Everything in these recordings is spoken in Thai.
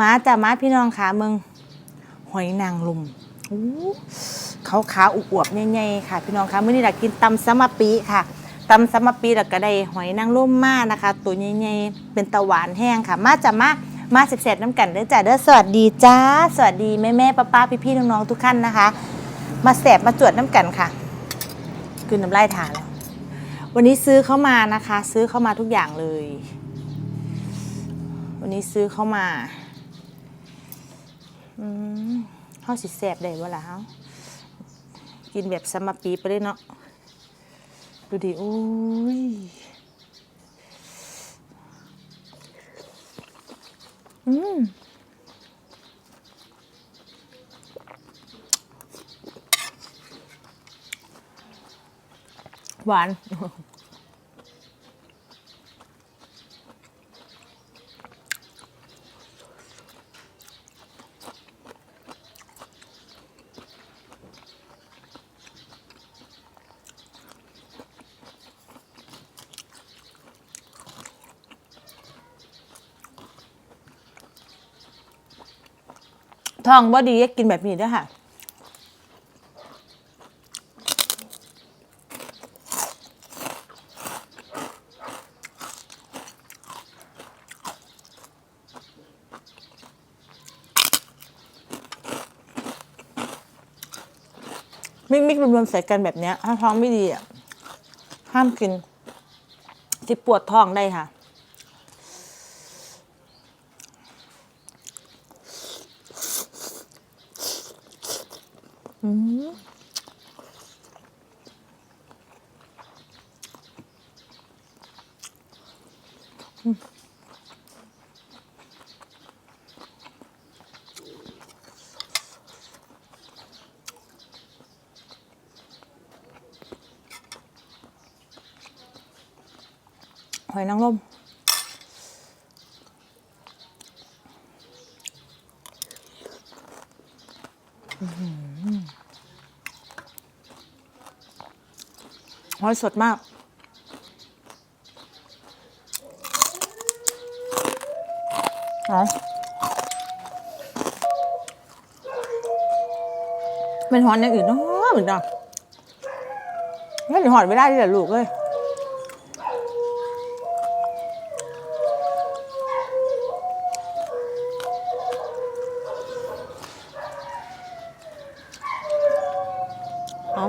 มาจ้ะมาพี่น้องขาเมืองหอยนางรมเขาขาอุอวบๆใหญ่ๆค่ะ พี่น้องคะมื้อนี้เรากินตำสมปีค่ะตำสมปีแล้วก็ได้หอยนางรมมานะคะ ตัวใหญ่ๆเป็นตะหวานแห้งค่ะ มาจ้ะมามาเสร็จๆน้ำกันเด้อจ้ะเด้อสวัสดีจ้า สวัสดีแม่แม่ป้าป้าพี่พี่น้องๆทุกท่านนะคะ มาแสบมาจวดน้ำกันค่ะคือน้ำลายถาแล้ววันนี้ซื้อเข้ามานะคะ ซื้อเข้ามาทุกอย่างเลย วันนี้ซื้อเข้ามา อืมข้าวสิแสบได้บ่ล่ะเฮากินแบบสมปีไปเลยเนาะดูดิโอ้ยอืมหวาน ท้องบ่ดีอยากกินแบบนี้ด้วยค่ะมิกมิกรวมๆใส่กันแบบเนี้ยถ้าท้องไม่ดีอะห้ามกินที่ปวดท้องได้ค่ะ อืมหอยนางรม หอยสดมากอ๋อเป็นหอนอย่างอื่นเนาะเหมือนกันไม่หอนไม่ได้ที่แต่ลูกเลย เอา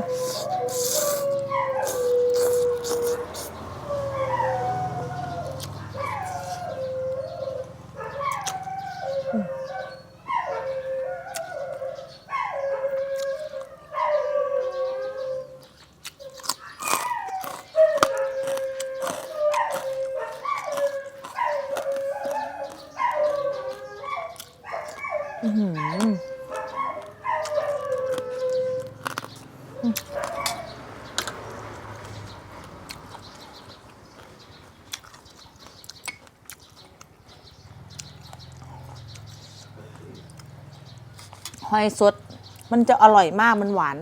หอยสด มันจะอร่อยมากมันหวาน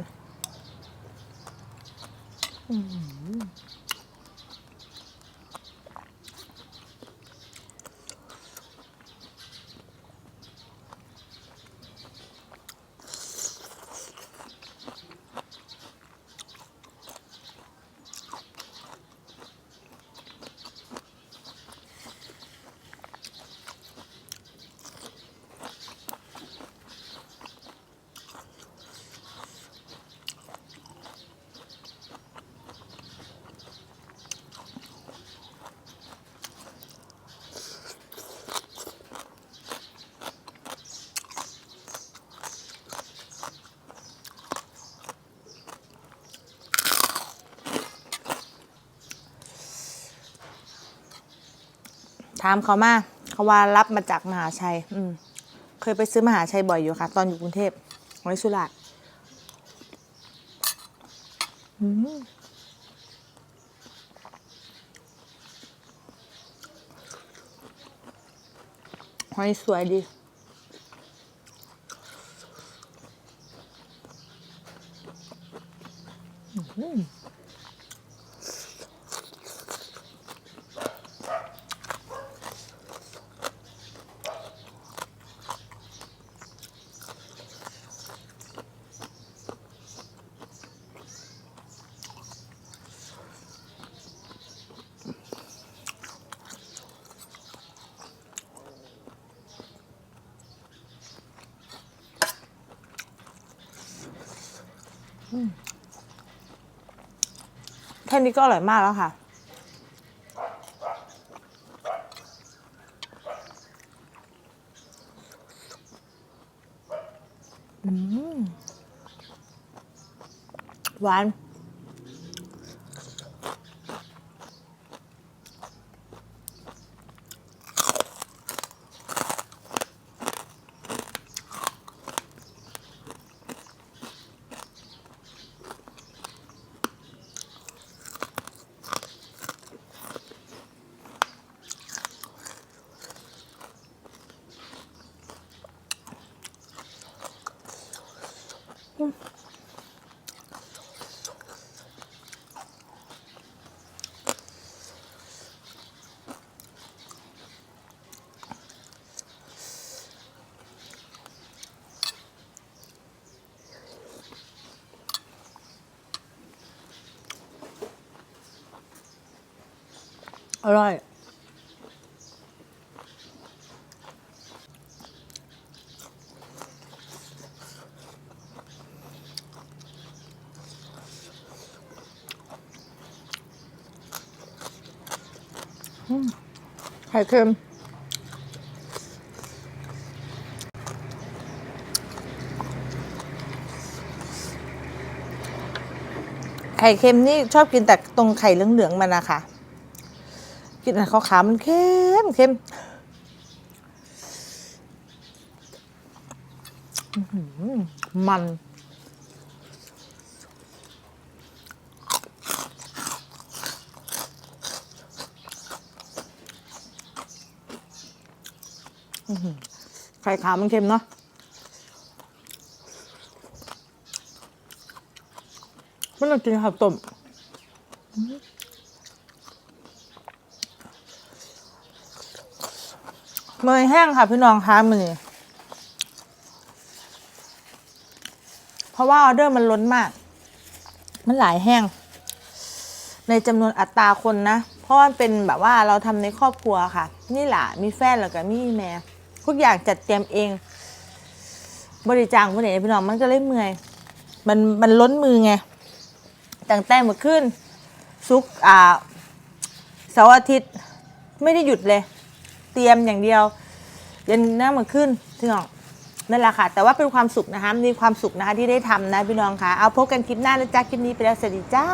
ถามเขามาเขาว่ารับมาจากมหาชัย อืม เคยไปซื้อมหาชัยบ่อยอยู่ค่ะ ตอนอยู่กรุงเทพหอยสุราษฎร์หอยสวยดีอ ค่นี้ก็อร่อยมากแล้วค่ะอืมหวาน อร่อยอืมไข่เค็มไข่เค็มนี่ชอบกินแต่ตรงไข่เหลืองๆมันนะคะ กินอะไรขาวๆมันเค็มเค็มมันไข่ขาวมันเค็มเนาะไม่ต้องกินข้าวต้ม เนยแห้งค่ะพี่น้องคะมือเพราะว่าออเดอร์มันล้นมาก มันหลายแห้ง ในจำนวนอัตราคนนะ เพราะว่าเป็นแบบว่าเราทำในครอบครัวค่ะ นี่หละมีแฟนแล้วก็มีแม่ทุกอย่างจัดเตรียมเอง บริจางคนไหนพี่น้องมันก็เลยเมื่อย มันมันล้นมือไงตั้งแต่เมื่อคืนซุกอ่าเสาร์อาทิตย์ไม่ได้หยุดเลย เตรียมอย่างเดียวยันหน้ามาขึ้นพี่น้องนั่นแหละค่ะ แต่ว่าเป็นความสุขนะคะมีความสุขนะคะที่ได้ทำนะพี่น้องค่ะเอาพบกันคลิปหน้านะจ๊ะคลิปนี้ไปแล้วสวัสดีจ้า